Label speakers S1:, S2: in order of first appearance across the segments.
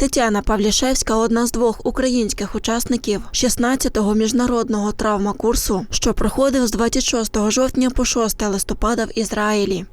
S1: Тетяна Павлішевська одна з двох українських учасників 16-го міжнародного травма-курсу, що проходив з 26 жовтня по 6 листопада в Ізраїлі.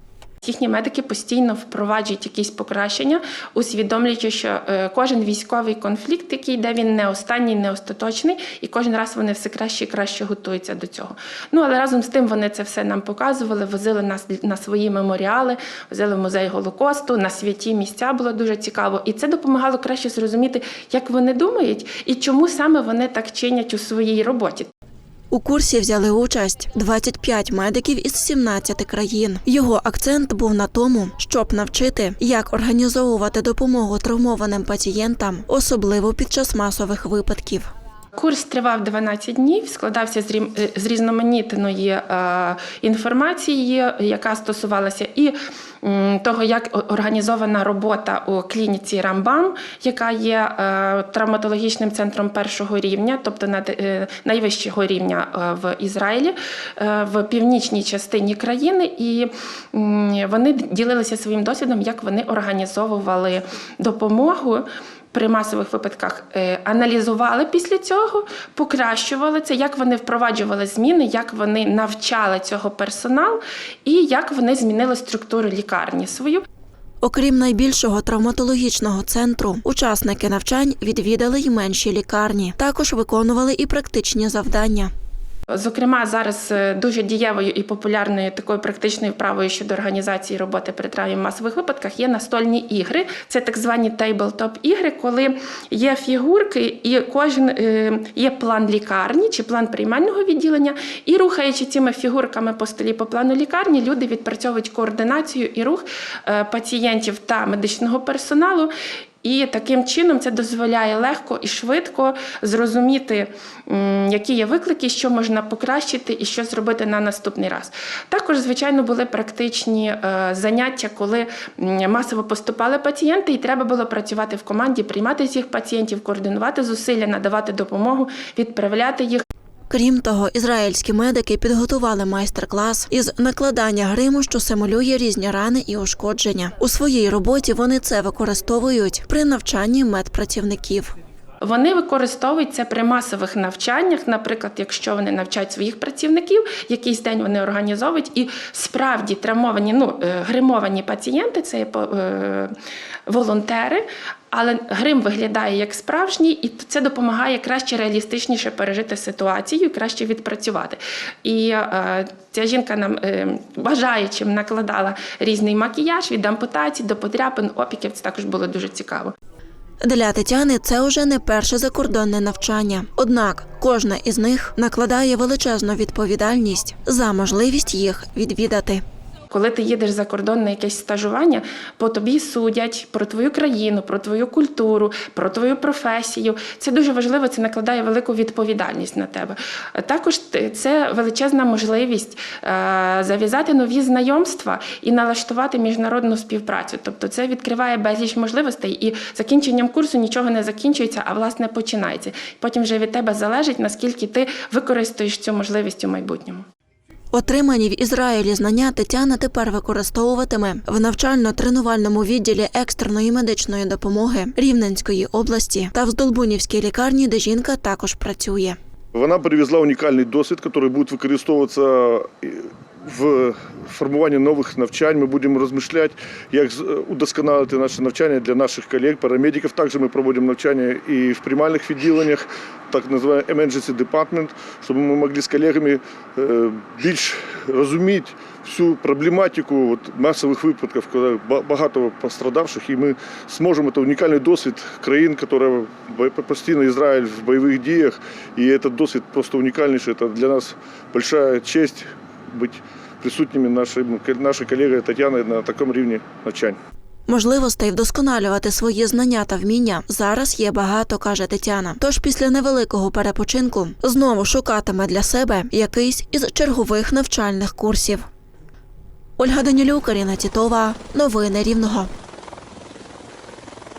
S2: Їхні медики постійно впроваджують якісь покращення, усвідомлюючи, що е, кожен військовий конфлікт, який йде, він не останній, не остаточний, і кожен раз вони все краще і краще готуються до цього. Ну але разом з тим вони це все нам показували, возили нас на свої меморіали, возили в музей Голокосту, на святі місця було дуже цікаво. І це допомагало краще зрозуміти, як вони думають і чому саме вони так чинять у своїй роботі.
S1: У курсі взяли участь 25 медиків із 17 країн. Його акцент був на тому, щоб навчити, як організовувати допомогу травмованим пацієнтам, особливо під час масових випадків.
S2: Курс тривав 12 днів, складався з е, різноманітної е, інформації, яка стосувалася і того, як організована робота у клініці Рамбам, яка є е, травматологічним центром першого рівня, тобто найвищого рівня в Ізраїлі, в північній частині країни, і вони ділилися своїм досвідом, як вони організовували допомогу при масових випадках е, аналізували після цього, покращували це, як вони впроваджували зміни, як вони навчали цього персонал і як вони змінили структуру лікарні свою.
S1: Окрім найбільшого травматологічного центру, учасники навчань відвідали й менші лікарні. Також виконували і практичні завдання.
S2: Зокрема, зараз е, дуже дієвою і популярною такою практичною вправою щодо організації роботи при травмі масових випадках є настольні ігри. Це так звані тейблтоп ігри, коли є фігурки, і кожен е, є план лікарні чи план приймального відділення. І рухаючи цими фігурками по столі по плану лікарні, люди відпрацьовують координацію і рух е, пацієнтів та медичного персоналу. І таким чином це дозволяє легко і швидко зрозуміти, які є виклики, що можна покращити і що зробити на наступний раз. Також, звичайно, були практичні е, заняття, коли масово поступали пацієнти, і треба було працювати в команді, приймати цих пацієнтів, координувати зусилля, надавати допомогу, відправляти їх.
S1: Крім того, ізраїльські медики підготували майстер-клас із накладання гриму, що симулює різні рани і ушкодження. У своїй роботі вони це використовують при навчанні медпрацівників.
S2: Вони використовують це при масових навчаннях. Наприклад, якщо вони навчають своїх працівників, якийсь день вони організовують, і справді травмовані, ну е, гримовані пацієнти, це є е, волонтери. Але грим виглядає як справжній, і це допомагає краще реалістичніше пережити ситуацію, краще відпрацювати. І е, ця жінка нам е, бажаючим накладала різний макіяж від ампутації до подряпин, опіків. Це також було дуже цікаво.
S1: Для Тетяни це уже не перше закордонне навчання. Однак кожна із них накладає величезну відповідальність за можливість їх відвідати.
S2: Коли ти їдеш за кордон на якесь стажування, по тобі судять про твою країну, про твою культуру, про твою професію. Це дуже важливо, це накладає велику відповідальність на тебе. Також це величезна можливість е, зав'язати нові знайомства і налаштувати міжнародну співпрацю. Тобто це відкриває безліч можливостей, і закінченням курсу нічого не закінчується, а власне починається. Потім вже від тебе залежить, наскільки ти використаєш цю можливість у майбутньому.
S1: Отримані в Ізраїлі знання Тетяна тепер використовуватиме в навчально-тренувальному відділі екстреної медичної допомоги Рівненської області та в Здолбунівській лікарні, де жінка також працює.
S3: Вона привезла унікальний досвід, який буде використовуватися в формуванні нових навчань. Ми будемо розмишляти, як з- удосконалити наше навчання для наших колег, парамедиків. Також ми проводимо навчання і в приймальних відділеннях, так називаємо emergency department, щоб ми могли з колегами е, більш розуміти всю проблематику от, масових випадків, коли багато пострадавших, і ми зможемо це унікальний досвід країн, які постійно Ізраїль в бойових діях, і цей досвід просто унікальніший. Це для нас велика честь бути присутніми нашим, нашою колегою Тетяною на такому рівні навчань.
S1: Можливостей вдосконалювати свої знання та вміння зараз є багато, каже Тетяна. Тож після невеликого перепочинку знову шукатиме для себе якийсь із чергових навчальних курсів. Ольга Данілюк, Каріна Тітова. Новини Рівного.